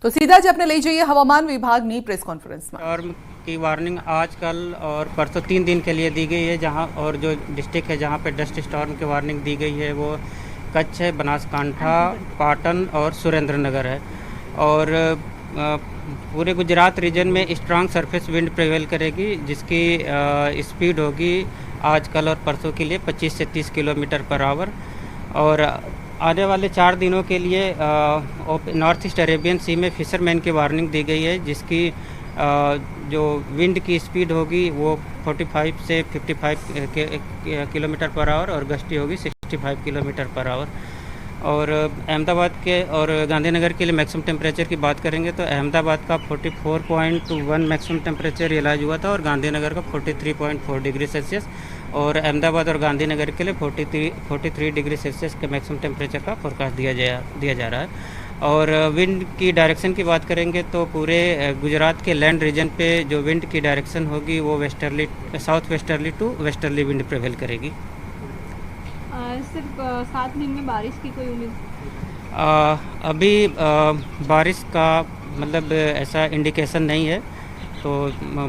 તો સીધા જ આપણે લઈ જઈએ હવામાન વિભાગની પ્રેસ કોન્ફરન્સમાં स्टॉर्म की वार्निंग आज कल और परसों तीन दिन के लिए दी गई है जहां और जो डिस्ट्रिक्ट है जहां पे डस्ट स्टॉर्म की वार्निंग दी गई है वो कच्छ है बनासकांठा पाटन और सुरेंद्र नगर है और अ, पूरे गुजरात रीजन में स्ट्रांग सरफेस विंड प्रिवेल करेगी जिसकी स्पीड होगी आज कल और परसों के लिए 25 से 30 किलोमीटर पर आवर और आने वाले चार दिनों के लिए नॉर्थ ईस्ट अरेबियन सी में फिशरमैन की वार्निंग दी गई है जिसकी अ, जो विंड की स्पीड होगी वो 45 से 55 के- के- किलोमीटर पर आवर और गश्ती होगी 65 किलोमीटर पर आवर। और अहमदाबाद के और गांधीनगर के लिए मैक्सिमम टेम्परेचर की बात करेंगे तो अहमदाबाद का 44.1 मैक्सिमम टेम्परेचर रियलाइज़ हुआ था और गांधीनगर का 43.4 डिग्री सेल्सियस। और अहमदाबाद और गांधीनगर के लिए 43 43 डिग्री सेल्सियस के मैक्सिमम टेम्परेचर का फोरकास्ट दिया जा दिया जा रहा है। और विंड की डायरेक्शन की बात करेंगे तो पूरे गुजरात के लैंड रीजन पे जो विंड की डायरेक्शन होगी वो westerly south westerly to westerly wind prevail करेगी। अ, सिर्फ़ सात दिन में बारिश की कोई उम्मीद? आ, अभी आ, बारिश का मतलब ऐसा इंडिकेशन नहीं है। तो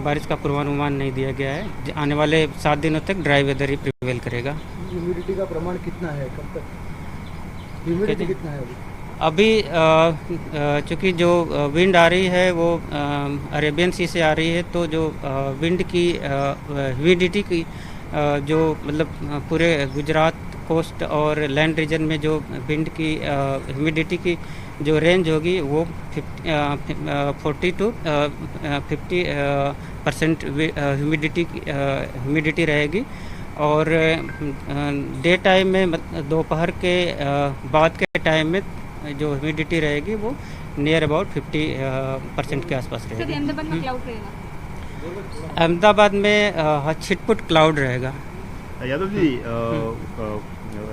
बारिश का पूर्वानुमान नहीं दिया गया है। आने वाले सात दिनों तक ड्राई वेदर ही प्रिवेल करेगा। ह्यूमिडिटी का प्रमाण कितना है? कब तक? ह्यूमिडिटी कितना है अभी? चूँकि जो विंड आ रही है वो अरेबियन सी से आ रही है तो जो विंड की ह्यूमिडिटी की जो मतलब पूरे गुजरात कोस्ट और लैंड रीजन में जो विंड की ह्यूमिडिटी की जो रेंज होगी वो forty to fifty percent humidity humidity रहेगी। और डे टाइम में दोपहर के बाद के टाइम में जो ह्यूमिडिटी रहेगी वो नियर अबाउट फिफ्टी परसेंट के आसपास रहेगी। अहमदाबाद में क्लाउड रहेगा? अहमदाबाद में छिटपुट क्लाउड रहेगा। यादव जी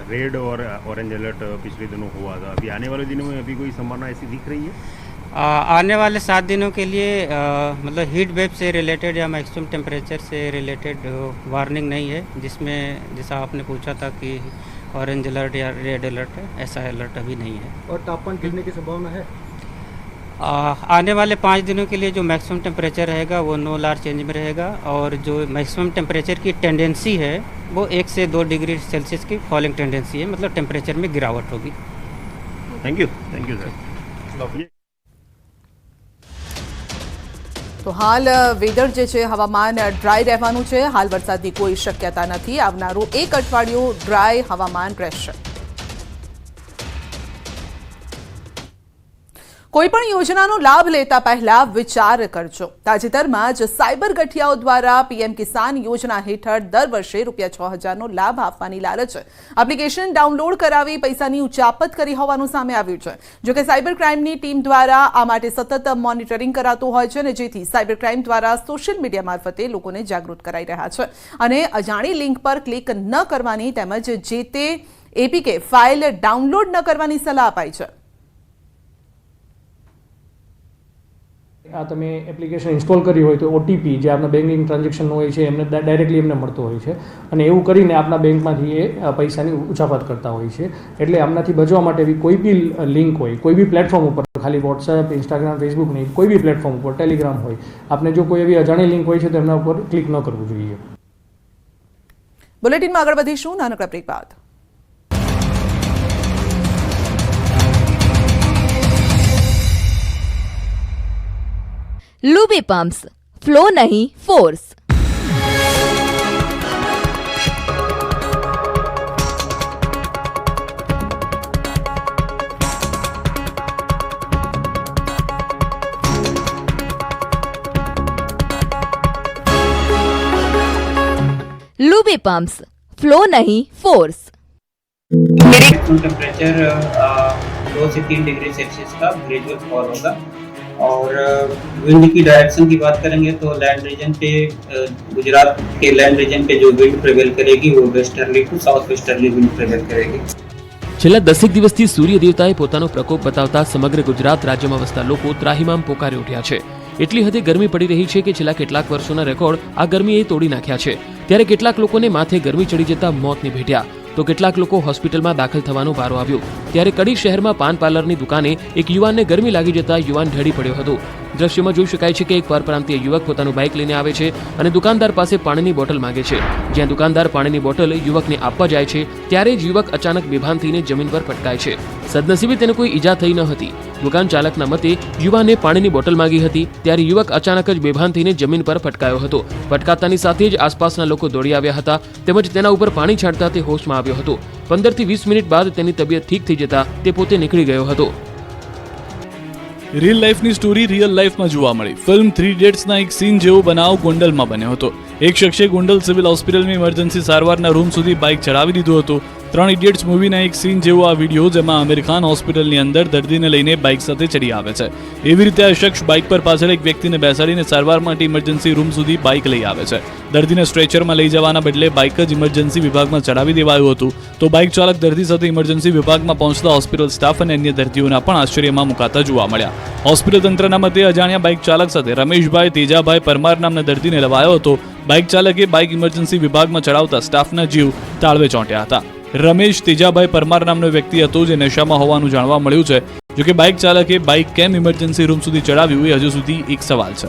रेड और ऑरेंज अलर्ट पिछले दिनों हुआ था। अभी आने वाले दिनों में अभी कोई संभावना ऐसी दिख रही है? आ, आने वाले सात दिनों के लिए आ, मतलब हीट वेव से रिलेटेड या मैक्सिमम टेम्परेचर से रिलेटेड वार्निंग नहीं है जिसमें जैसा आपने पूछा था कि ऑरेंज अलर्ट या रेड अलर्ट ऐसा अलर्ट अभी नहीं है। और तापमान गिरने की संभावना है? आने वाले पाँच दिनों के लिए जो मैक्सिमम टेम्परेचर रहेगा वो नो लार चेंज में रहेगा और जो मैक्सिमम टेम्परेचर की टेंडेंसी है वो एक से दो डिग्री सेल्सियस की फॉलिंग टेंडेंसी है मतलब टेम्परेचर में गिरावट होगी thank you thank you sir તો હાલ વેધર જે છે હવામાન ડ્રાય રહેવાનું છે હાલ વરસાદની કોઈ શક્યતા નથી આવનારું એક અઠવાડિયું ડ્રાય હવામાન રહેશે કોઈપણ યોજનાનો લાભ લેતા પહેલા વિચાર કરજો. તાજેતરમાં જ સાયબર ગઠિયાઓ દ્વારા પીએમ કિસાન યોજના હેઠળ દર વર્ષે રૂપિયા છ હજારનો લાભ આપવાની લાલચ એપ્લિકેશન ડાઉનલોડ કરાવી પૈસાની ઉચાપત કરી હોવાનું સામે આવ્યું છે. જોકે સાયબર ક્રાઇમની ટીમ દ્વારા આ માટે સતત મોનિટરિંગ કરાતું હોય છે અને જેથી સાયબર ક્રાઇમ દ્વારા સોશિયલ મીડિયા મારફતે લોકોને જાગૃત કરાઈ રહ્યા છે. અને અજાણી લિંક પર ક્લિક ન કરવાની તેમજ જે તે એપીકે ફાઇલ ડાઉનલોડ ન કરવાની સલાહ અપાઈ છે. આ તમે એપ્લિકેશન ઇન્સ્ટોલ કરી હોય તો ઓટીપી જે આપણા બેંકિંગ ટ્રાન્ઝેક્શન હોય છે, એમને ડાયરેક્ટલી એમને મળતો હોય છે. અને એવું કરીને આપણા બેંકમાંથી એ પૈસાની ઉછાપત કરતા હોય છે. એટલે આમનાથી બચવા માટે એવી કોઈ બી લિંક હોય, કોઈ બી પ્લેટફોર્મ ઉપર, ખાલી વોટ્સએપ ઇન્સ્ટાગ્રામ ફેસબુક નહીં, કોઈ બી પ્લેટફોર્મ ઉપર ટેલિગ્રામ હોય, આપને જો કોઈ એવી અજાણી લિંક હોય છે તો એમના ઉપર ક્લિક ન કરવું જોઈએ. બુલેટિનમાં આગળ વધીશું, નાનકડા બ્રેક બાદ. लूबी पंप्स, फ्लो नहीं, फोर्स। लूबी पंप्स, फ्लो नहीं, फोर्स। टेम्परेचर दो से तीन डिग्री सेल्सियस का ग्रेजुअल फॉल होगा। और विंड की डायरेक्शन की बात करेंगे तो लैंड रीजन पे अ, गुजरात के लैंड रीजन पे जो विंड प्रिवेल करेगी वो westerly to south westerly wind prevail करेगी છેલ્લા દસેક દિવસથી સૂર્ય દેવતાએ પોતાનો પ્રકોપ બતાવતા સમગ્ર ગુજરાત રાજ્યમાં વસતા લોકો ત્રાહિમામ પોકારી ઉઠ્યા છે એટલી હદે ગરમી પડી રહી છે કે છેલ્લા કેટલાક વર્ષોના રેકોર્ડ આ ગરમીએ તોડી નાખ્યા છે ત્યારે કેટલાક લોકોને માથે ગરમી ચડી જતા મોતને ભેટ્યા તો કેટલાક લોકો હોસ્પિટલમાં દાખલ થવાનો વારો આવ્યો. ત્યારે કડી શહેરમાં પાન પાર્લરની દુકાને એક યુવાનને ગરમી લાગી જતા યુવાન ઢળી પડ્યો હતો. દ્રશ્યમાં જોઈ શકાય છે કે એક પરપ્રાંતીય યુવક પોતાનું બાઇક લઈને આવે છે અને દુકાનદાર પાસે પાણીની બોટલ માંગે છે. જ્યાં દુકાનદાર પાણીની બોટલ યુવકને આપવા જાય છે, ત્યારે જ યુવક અચાનક બેભાન થઈને જમીન પર પટકાય છે. સદનસીબે તેને કોઈ ઈજા થઈ ન હતી. દુકાન ચાલકના મતે યુવાને પાણીની બોટલ માંગી હતી, ત્યારે યુવક અચાનક જ બેભાન થઈને જમીન પર ફટકાયો હતો. ફટકાતાની સાથે જ આસપાસના લોકો દોડી આવ્યા હતા તેમજ તેના ઉપર પાણી છાંટતા તે હોશમાં આવ્યો હતો. પંદરથી વીસ મિનિટ બાદ તેની તબિયત ઠીક થઈ જતા તે પોતે નીકળી ગયો હતો. રિયલ લાઈફની સ્ટોરી રિયલ લાઈફમાં જોવા મળી. ફિલ્મ થ્રી ડેટ્સના એક સીન જેવો બનાવ ગોંડલમાં બન્યો હતો. એક શખ્સે ગોંડલ સિવિલ હોસ્પિટલની ઇમરજન્સી સારવારના રૂમ સુધી બાઇક ચડાવી દીધું હતું. ત્રણ ઇડિયટ્સ મૂવીના એક સીન જેવો આ વીડિયો જેમાં આમિર ખાન હોસ્પિટલની અંદર દર્દીને લઈને બાઇક સાથે ચડી આવે છે. એવી રીતે આ શખ્સ બાઇક પર પાછળ એક વ્યક્તિને બેસાડીને સારવાર માટે ઇમરજન્સી રૂમ સુધી બાઇક લઈ આવે છે. દર્દીને સ્ટ્રેચરમાં લઈ જવાના બદલે બાઇક જ ઇમરજન્સી વિભાગમાં ચડાવી દેવાયું હતું. તો બાઇક ચાલક દર્દી સાથે ઇમરજન્સી વિભાગમાં પહોંચતા હોસ્પિટલ સ્ટાફ અને અન્ય દર્દીઓના પણ આશ્ચર્યમાં મુકાતા જોવા મળ્યા. હોસ્પિટલ તંત્રના મતે અજાણ્યા બાઇક ચાલક સાથે રમેશભાઈ તેજાભાઈ પરમાર નામના દર્દીને લવાયો હતો. બાઇક ચાલકે બાઇક ઇમરજન્સી વિભાગમાં ચડાવતા સ્ટાફના જીવ તાળવે ચોંટ્યા હતા. રમેશ તેજાભાઈ પરમાર નામનો વ્યક્તિ હતો જે નશામાં હોવાનું જાણવા મળ્યું છે. જોકે બાઇક ચાલકે બાઇક કેમ ઇમરજન્સી રૂમ સુધી ચડાવ્યું એ હજુ સુધી એક સવાલ છે.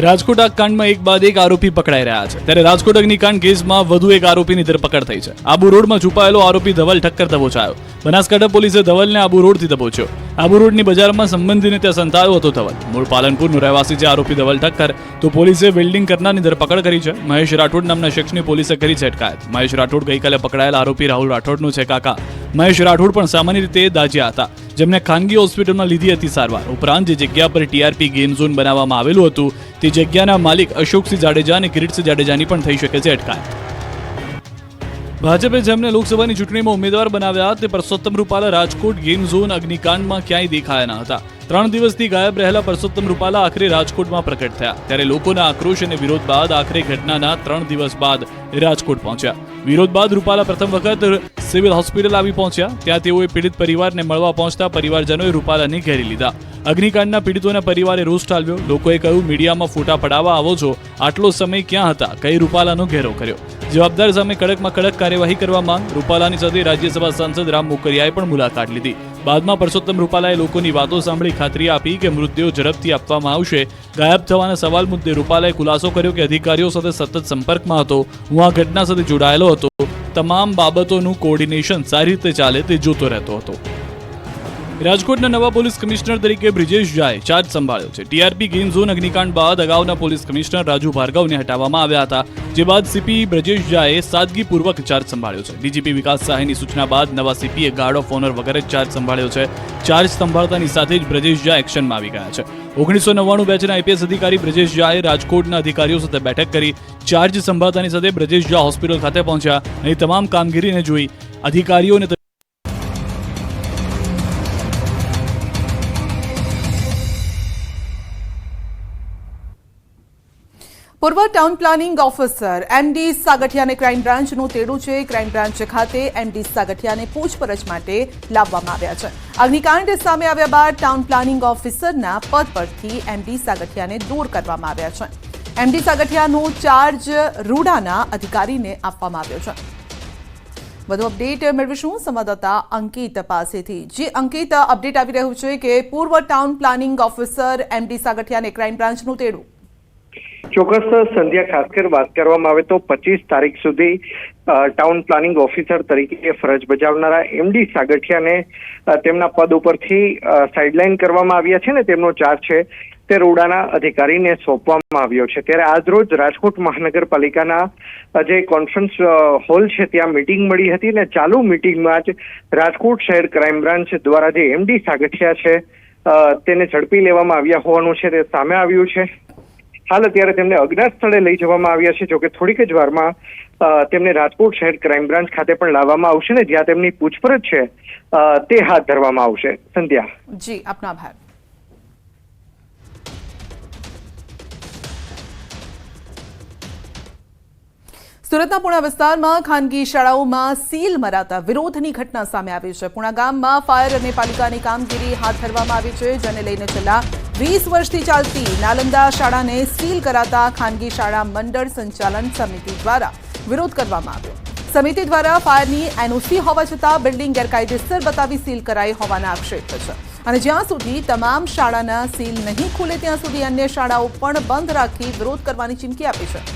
રાજકોટ આગકાંડમાં એક બાદ એક આરોપી પકડાઈ રહ્યા છે. ત્યારે રાજકોટ અગ્નિકાંડ કેસમાં વધુ એક આરોપીની ધરપકડ થઈ છે. આબુ રોડમાં છુપાયેલો આરોપી ધવલ ઠક્કર દબોચાયો બનાસકાંઠા પોલીસે ધવલને આબુ રોડથી દબોચ્યો આબુ રોડની બજારમાં સંબંધીને ત્યાં સંતાયો હતો ધવલ. મૂળ પાલનપુરનો રહેવાસી છે આરોપી ધવલ ઠક્કર. તો પોલીસે વેલ્ડિંગ કરનારની ધરપકડ કરી છે. મહેશ રાઠોડ નામના શખ્સની પોલીસે કરી છે અટકાયત. મહેશ રાઠોડ ગઈકાલે પકડાયેલા આરોપી રાહુલ રાઠોડનો છે કાકા. મહેશ રાઠોડ પણ સામાન્ય રીતે દાજ્યા હતા. જેમને ખાનગી હોસ્પિટલમાં લીધી હતી સારવાર. ઉપરાંત જે જગ્યા પર ટીઆરપી ગેમ ઝોન બનાવવામાં આવેલું હતું, તે જગ્યાના માલિક અશોકસિંહ જાડેજા અને કિરીટસિંહ જાડેજાની પણ થઈ શકે છે અટકાયત. ભાજપે જેમને લોકસભાની ચૂંટણીમાં ઉમેદવાર બનાવ્યા તે પરસોત્તમ રૂપાલા રાજકોટ ગેમ ઝોન અગ્નિકાંડમાં ક્યાંય દેખાયા ન હતા. ત્રણ દિવસથી ગાયબ રહેલા પરસોત્તમ રૂપાલા આખરે રાજકોટમાં પ્રકટ થયા. ત્યારે લોકોના આક્રોશ અને વિરોધ બાદ આખરે ઘટનાના ત્રણ દિવસ બાદ રાજકોટ પહોંચ્યા. વિરોધ બાદ રૂપાલા પ્રથમ વખત સિવિલ હોસ્પિટલ આવી પહોંચ્યા. ત્યાં તેઓએ પીડિત પરિવારને મળવા પહોંચતા પરિવારજનોએ રૂપાલાને ઘેરી લીધા. અગ્નિકાંડના પીડિતોના પરિવારે રોષ ઠાલવ્યો. લોકોએ કહ્યું, મીડિયામાં ફોટા પડાવવા આવો છો. આટલો સમય ક્યાં હતા? કઈ રૂપાલાનો ઘેરો કર્યો? જવાબદાર સામે કડકમાં કડક કાર્યવાહી કરવા માંગ. રૂપાલાની સાથે રાજ્યસભા સાંસદ રામ મોકરિયાએ પણ મુલાકાત લીધી. બાદમાં પરસોત્તમ રૂપાલાએ લોકોની વાતો સાંભળી ખાતરી આપી કે મૃતદેહો ઝડપથી આપવામાં આવશે. ગાયબ થવાના સવાલ મુદ્દે રૂપાલાએ ખુલાસો કર્યો કે અધિકારીઓ સાથે સતત સંપર્કમાં હતો. હું આ ઘટના સાથે જોડાયેલો હતો. તમામ બાબતોનું કોર્ડિનેશન સારી રીતે ચાલે તે જોતો રહેતો હતો. રાજકોટના નવા પોલીસ કમિશનર તરીકે બ્રિજેશ ઝાએ ચાર્જ સંભાળ્યો છે. ટીઆરપી ગ્રીન ઝોન અગ્નિકાંડ બાદ અગાઉના પોલીસ કમિશનર રાજુ ભાર્ગવને હટાવવામાં આવ્યા હતા, જે બાદ સીપી બ્રજેશ ઝાએ સાદગીપૂર્વક ચાર્જ સંભાળ્યો છે. ડીજીપી વિકાસ સહાયની સૂચના બાદ નવા સીપીએ ગાર્ડ ઓફ ઓનર વગેરે ચાર્જ સંભાળ્યો છે. ચાર્જ સંભાળતાની સાથે જ બ્રજેશ ઝા એક્શનમાં આવી ગયા છે. ઓગણીસો નવ્વાણું બેચના આઈપીએસ અધિકારી બ્રજેશ ઝાએ રાજકોટના અધિકારીઓ સાથે બેઠક કરી ચાર્જ સંભાળતાની સાથે બ્રજેશ ઝા હોસ્પિટલ ખાતે પહોંચ્યા અને તમામ કામગીરીને જોઈ અધિકારીઓને પૂર્વ ટાઉન પ્લાનિંગ ઓફિસર એમડી સાગઠિયાને ક્રાઇમ બ્રાન્ચનું તેડું છે. ક્રાઇમ બ્રાન્ચ ખાતે એમડી સાગઠિયાને પૂછપરછ માટે લાવવામાં આવ્યા છે. અગ્નિકાંડ સામે આવ્યા બાદ ટાઉન પ્લાનિંગ ઓફિસરના પદ પરથી એમડી સાગઠિયાને દૂર કરવામાં આવ્યા છે. એમડી સાગઠિયાનો ચાર્જ રૂડાના અધિકારીને આપવામાં આવ્યો છે. વધુ અપડેટ મેળવીશું સંવાદદાતા અંકિત પાસેથી. જે અંકિત, અપડેટ આવી રહ્યું છે કે પૂર્વ ટાઉન પ્લાનિંગ ઓફિસર એમડી સાગઠિયાને ક્રાઇમ બ્રાન્ચનું તેડું ચોક્કસ સંધ્યા, ખાસ કરી વાત કરવામાં આવે તો પચીસ તારીખ સુધી ટાઉન પ્લાનિંગ ઓફિસર તરીકે ફરજ બજાવનારા એમડી સાગઠિયાને તેમના પદ ઉપરથી સાઇડલાઇન કરવામાં આવ્યા છે ને તેમનો ચાર્જ છે તે રોડાના અધિકારીને સોંપવામાં આવ્યો છે. ત્યારે આજરોજ રાજકોટ મહાનગરપાલિકાના જે કોન્ફરન્સ હોલ છે ત્યાં મિટિંગ મળી હતી ને ચાલુ મિટિંગમાં જ રાજકોટ શહેર ક્રાઇમ બ્રાન્ચ દ્વારા જે એમડી સાગઠિયા છે તેને ઝડપી લેવામાં આવ્યા હોવાનું છે તે સામે આવ્યું છે. હાલ અત્યારે તેમને અજ્ઞાત સ્થળે લઈ જવામાં આવ્યા છે. જોકે થોડીક જ વારમાં તેમને રાજકોટ શહેર ક્રાઇમ બ્રાન્ચ ખાતે પણ લાવવામાં આવશે ને જ્યાં તેમની પૂછપરછ છે તે હાથ ધરવામાં આવશે. સંધ્યા. જી, આપનો આભાર. સુરતના પુણા વિસ્તારમાં ખાનગી શાળાઓમાં સીલ મરાતા વિરોધની ઘટના સામે આવી છે. પુણા ગામમાં ફાયર અને પાલિકાની કામગીરી હાથ ધરવામાં આવી છે, જેને લઈને છેલ્લા વીસ વર્ષથી ચાલતી નાલંદા શાળાને સીલ કરાતા ખાનગી શાળા મંડળ સંચાલન સમિતિ દ્વારા વિરોધ કરવામાં આવ્યો. સમિતિ દ્વારા ફાયરની એનઓસી હોવા છતાં બિલ્ડિંગ ગેરકાયદેસર બતાવી સીલ કરાઈ હોવાના આક્ષેપ છે. અને જ્યાં સુધી તમામ શાળાના સીલ નહીં ખુલે, ત્યાં સુધી અન્ય શાળાઓ પણ બંધ રાખી વિરોધ કરવાની ચીમકી આપી છે.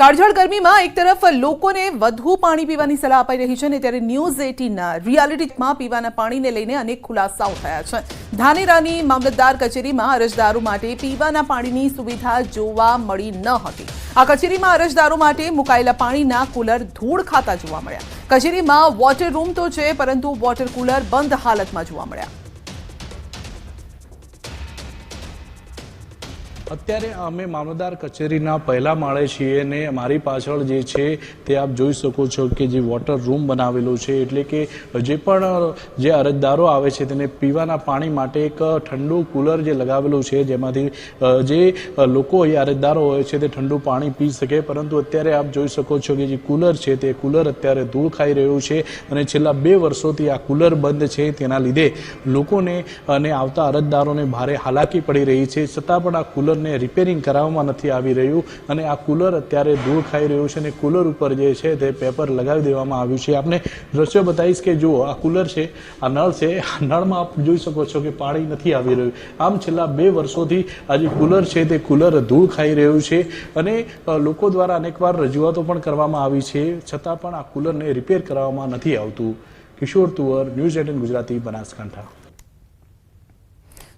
કાળઝાળ ગરમીમાં એક તરફ લોકોને વધુ પાણી પીવાની સલાહ અપાઈ રહી છે અને ત્યારે ન્યૂઝ એટીનના રિયાલિટીમાં પીવાના પાણીને લઈને અનેક ખુલાસાઓ થયા છે. ધાનેરાની મામલતદાર કચેરીમાં અરજદારો માટે પીવાના પાણીની સુવિધા જોવા મળી ન હતી. આ કચેરીમાં અરજદારો માટે મુકાયેલા પાણીના કુલર ધૂળ ખાતા જોવા મળ્યા. કચેરીમાં વોટર રૂમ તો છે, પરંતુ વોટર કુલર બંધ હાલતમાં જોવા મળ્યા. અત્યારે અમે મામલતદાર કચેરીના પહેલા માળે છીએ અને મારી પાછળ જે છે તે આપ જોઈ શકો છો કે જે વોટર રૂમ બનાવેલો છે, એટલે કે જે પણ જે અરજદારો આવે છે તેને પીવાના પાણી માટે એક ઠંડુ કુલર જે લગાવેલું છે, જેમાંથી જે લોકો એ અરજદારો હોય છે તે ઠંડુ પાણી પી શકે, પરંતુ અત્યારે આપ જોઈ શકો છો કે જે કુલર છે તે કુલર અત્યારે ધૂળ ખાઈ રહ્યું છે અને છેલ્લા બે વર્ષોથી આ કુલર બંધ છે તેના લીધે લોકોને અને આવતા અરજદારોને ભારે હાલાકી પડી રહી છે. છતાં પણ આ કુલરને રિપેરિંગ કરાવવામાં નથી આવી રહ્યું અને આ કુલર અત્યારે ધૂળ ખાઈ રહ્યું છે અને કુલર ઉપર જે છે તે પેપર લગાવી દેવામાં આવ્યું છે. આપને દ્રશ્યો બતાવીશ કે જુઓ, આ કુલર છે, આ નળ છે, આ નળમાં આપ જોઈ શકો છો કે પાણી નથી આવી રહ્યું. આમ છેલ્લા બે વર્ષોથી આ જે કુલર છે તે કુલર ધૂળ ખાઈ રહ્યું છે અને લોકો દ્વારા અનેકવાર રજૂઆતો પણ કરવામાં આવી છે. છતાં પણ આ કુલરને રિપેર કરવામાં નથી આવતું. Kishor Tuvar, news eighteen Gujarati, Banaskantha.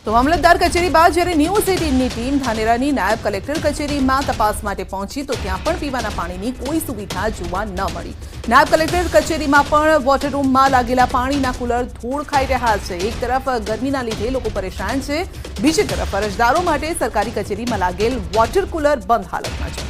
તો મામલતદાર કચેરી બાદ જ્યારે ન્યૂઝ એટીનની ટીમ ધાનેરાની નાયબ કલેક્ટર કચેરીમાં તપાસ માટે પહોંચી, તો ત્યાં પણ પીવાના પાણીની કોઈ સુવિધા જોવા ન મળી. નાયબ કલેક્ટર કચેરીમાં પણ વોટર લાગેલા પાણીના કુલર ધૂળ ખાઈ રહ્યા છે. એક તરફ ગરમીના લીધે લોકો પરેશાન છે, બીજી તરફ અરજદારો માટે સરકારી કચેરીમાં લાગેલ વોટર કુલર બંધ હાલતમાં છે.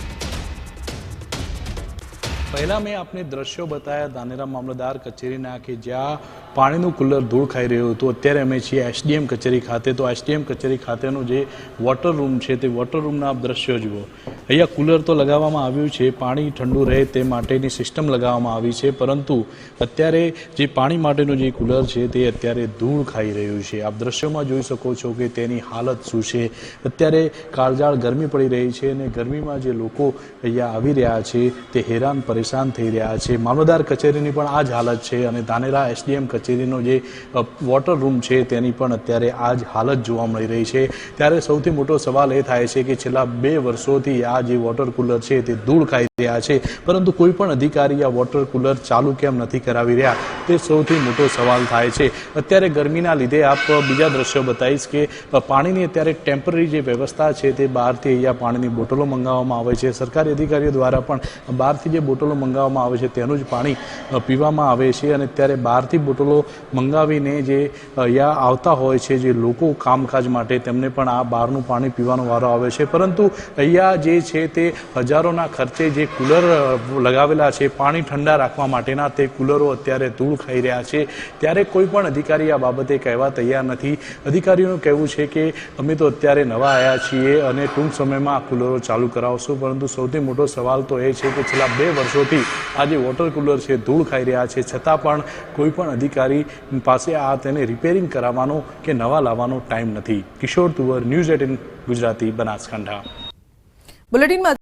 પહેલા મેં આપને દ્રશ્યો બતાવ્યા ધાનેરા મામલતદાર કચેરીના કે જ્યાં પાણીનું કુલર ધૂળ ખાઈ રહ્યું હતું. અત્યારે અમે છીએ એસડીએમ કચેરી ખાતે. તો એસડીએમ કચેરી ખાતેનું જે વોટર રૂમ છે, તે વોટર રૂમના આપ દ્રશ્યો જુઓ. અહીંયા કુલર તો લગાવવામાં આવ્યું છે, પાણી ઠંડુ રહે તે માટેની સિસ્ટમ લગાવવામાં આવી છે. પરંતુ અત્યારે જે પાણી માટેનું જે કુલર છે, તે અત્યારે ધૂળ ખાઈ રહ્યું છે. આપ દ્રશ્યોમાં જોઈ શકો છો કે તેની હાલત શું છે. અત્યારે કાળજાળ ગરમી પડી રહી છે અને ગરમીમાં જે લોકો અહીંયા આવી રહ્યા છે, તે હેરાન પરેશાન થઈ રહ્યા છે. મામલતદાર કચેરીની પણ આ જ હાલત છે અને ધાનેરા એસડીએમ કચેરીનો જે વોટર રૂમ છે તેની પણ અત્યારે આ જ હાલત જોવા મળી રહી છે. ત્યારે સૌથી મોટો સવાલ એ થાય છે કે છેલ્લા બે વર્ષોથી આ જે વોટર કુલર છે તે ધૂળ ખાઈ રહ્યા છે. પરંતુ કોઈ પણ અધિકારી આ વોટર કુલર ચાલુ કેમ નથી કરાવી રહ્યા? તે સૌથી મોટો સવાલ થાય છે. અત્યારે ગરમીના લીધે આપ બીજા દ્રશ્યો બતાવીશ કે પાણીની અત્યારે ટેમ્પરરી જે વ્યવસ્થા છે તે બહારથી અહીંયા પાણીની બોટલો મંગાવવામાં આવે છે. સરકારી અધિકારીઓ દ્વારા પણ બહારથી જે બોટલો મંગાવવામાં આવે છે તેનું જ પાણી પીવામાં આવે છે અને ત્યારે બહારથી બોટલો મંગાવીને જે અહીંયા આવતા હોય છે જે લોકો કામકાજ માટે, તેમને પણ આ બહારનું પાણી પીવાનો વારો આવે છે. પરંતુ અહીંયા જે છે તે હજારોના ખર્ચે જે કુલર લગાવેલા છે, પાણી ઠંડા રાખવા માટેના તે કુલરો અત્યારે ધૂળ ખાઈ રહ્યા છે. ત્યારે કોઈ પણ અધિકારી આ બાબતે કહેવા તૈયાર નથી. અધિકારીઓનું કહેવું છે કે, અમે તો અત્યારે નવા આવ્યા છીએ અને ટૂંક સમયમાં આ કુલરો ચાલુ કરાવશું. પરંતુ સૌથી મોટો સવાલ તો એ છે કે છેલ્લા બે વર્ષોથી આ જે વોટર કુલર છે, ધૂળ ખાઈ રહ્યા છે. છતાં પણ કોઈ પણ અધિકારી પાસે આ તેને રિપેરિંગ કરાવવાનો કે નવા લાવવાનો ટાઈમ નથી. Kishor Tuvar, news eighteen, Gujarati Banaskantha. બુલેટિનમાં